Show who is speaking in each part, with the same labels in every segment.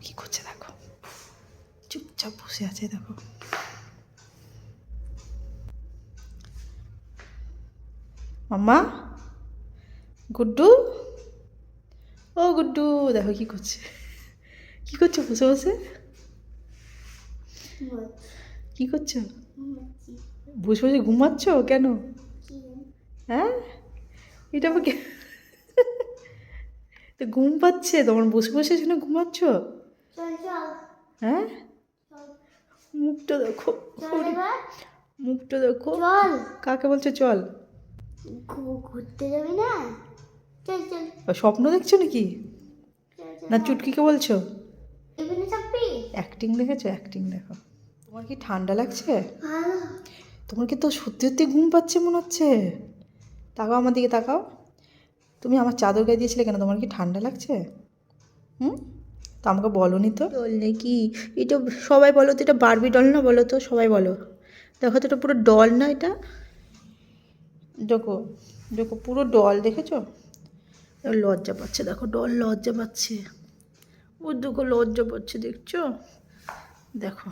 Speaker 1: কি করছে দেখো চুপচাপ বসে আছে দেখো মাম্মা গুড্ডু ও গুড্ডু দেখো কি করছে কি করছ বসে বসে কি করছ বসে বসে ঘুমাচ্ছ কেন হ্যাঁ এটা তো ঘুম পাচ্ছে তোমার বসে বসে শুনে ঘুমাচ্ছ হ্যাঁ? মুখটা দেখো। মুখটা দেখো। কাকে বলছে চল?
Speaker 2: ঘুরতে যাবি না?
Speaker 1: স্বপ্ন দেখছ নাকি? না চুটকিকে বলছো? অ্যাক্টিং দেখেছ? অ্যাক্টিং দেখো। তোমার কি ঠান্ডা লাগছে? তোমার কি তো সত্যি সত্যি ঘুম পাচ্ছে মনে হচ্ছে? তাকাও আমার দিকে তাকাও। তুমি আমার চাদর গায়ে দিয়েছিলে কেন? তোমার কি ঠান্ডা লাগছে? হুম? তো আমাকে বলো নি তো। ডল নাকি এটা সবাই বলো তো এটা বারবি ডল না বলো তো? সবাই বলো। দেখো তো এটা পুরো ডল না এটা? দেখো দেখো পুরো ডল দেখেছ? লজ্জা পাচ্ছে দেখো ডল লজ্জা পাচ্ছে। ও দেখো লজ্জা পাচ্ছে দেখছ? দেখো।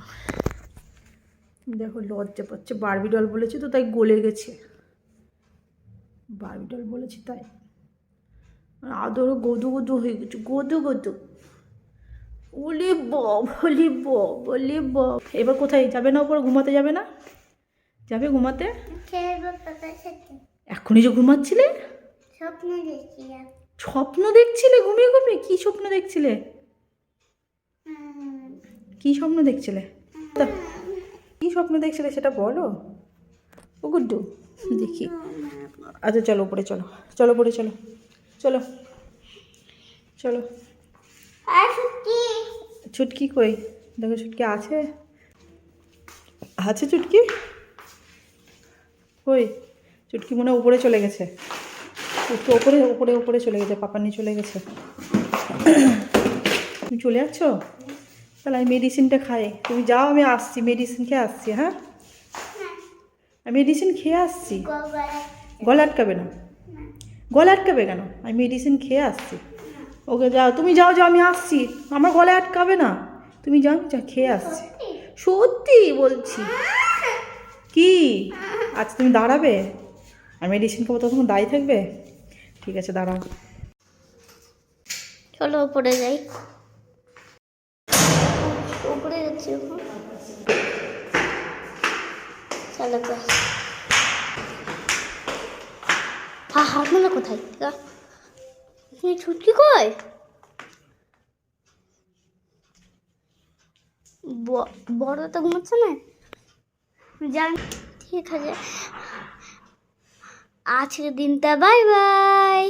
Speaker 1: দেখো লজ্জা পাচ্ছে। বারবি ডল বলেছি তো তাই গলে গেছে। বারবি ডল বলেছি তাই। আদরও গদু গদু হয়ে গেছে গদু গদু। ওলি বব ওলি বব ওলি বব এবার কোথায়? যাবে না ওপর ঘুমাতে যাবে না? যাবে ঘুমাতে? এখনই যে ঘুমাচ্ছিলে?
Speaker 2: স্বপ্ন দেখছিলাম।
Speaker 1: স্বপ্ন দেখছিলে? ঘুমিয়ে ঘুমিয়ে? কী স্বপ্ন দেখছিলে। কী স্বপ্ন দেখছিলে? কী স্বপ্ন দেখছিলে সেটা বলো। ও গুড্ডু দেখি। আচ্ছা চলো উপরে চলো। চলো উপরে চলো। চলো। চলো। চুটকি কই? দেখো চুটকি আছে? আছে চুটকি? কই? চুটকি মনে উপরে চলে গেছে। চুটকি ওপরে উপরে উপরে চলে গেছে পাপা নিয়ে চলে গেছে। তুমি চলে যাচ্ছ তাহলে আমি মেডিসিনটা খাই। তুমি যাও আমি আসছি মেডিসিন খেয়ে আসছি হ্যাঁ? আমি মেডিসিন খেয়ে আসছি। গলা আটকাবে না? গলা আটকাবে কেন? আমি মেডিসিন খেয়ে আসছি। ওকে যাও, তুমি যাও যাও, আমি আসছি। আমার গলায় আটকাবে না। তুমি যাও যা খেয়ে আসছি। সত্যি বলছি। কি? আচ্ছা তুমি দাঁড়াবে? আর মেডিসিন খাব, তখন দাঁড়িয়ে থাকবে? ঠিক আছে, দাঁড়াও।
Speaker 2: চলো, উপরে যাই। উপরে যাচ্ছি চলো হারমোনা কোথায়? এখানে ছুটকি ব- বড় তো ঘুমাচ্ছে না? যান ঠিক আছে। আজকের দিনটা বাই বাই।